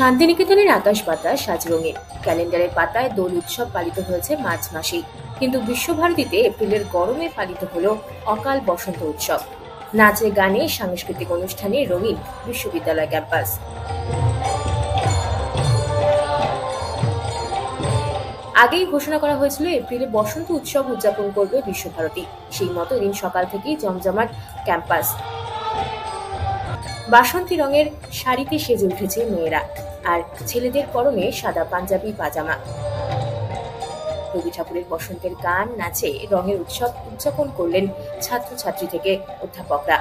শান্তিনিকেতনের আকাশ বাতাস সাজ রঙিন। ক্যালেন্ডারের পাতায় দোল উৎসব পালিত হয়েছে মার্চ মাসেই। কিন্তু বিশ্বভারতীতে এপ্রিলের গরমে পালিত হলো অকাল বসন্ত উৎসব। নাচে গানে সাংস্কৃতিক অনুষ্ঠানে রঙিন বিশ্ববিদ্যালয় ক্যাম্পাস। আগেই ঘোষণা করা হয়েছিল এপ্রিলে বসন্ত উৎসব উদযাপন করবে বিশ্বভারতী। সেই মতো দিন সকাল থেকেই জমজমাট ক্যাম্পাস। বাসন্তী রঙের শাড়িতে সেজে উঠেছে মেয়েরা, আর ছেলেদের পরনে সাদা পাঞ্জাবি, পাজামা। রবি ঠাকুরের বসন্তের গান নাচে রঙের উৎসব উদযাপন করলেন ছাত্রছাত্রী থেকে অধ্যাপকরা।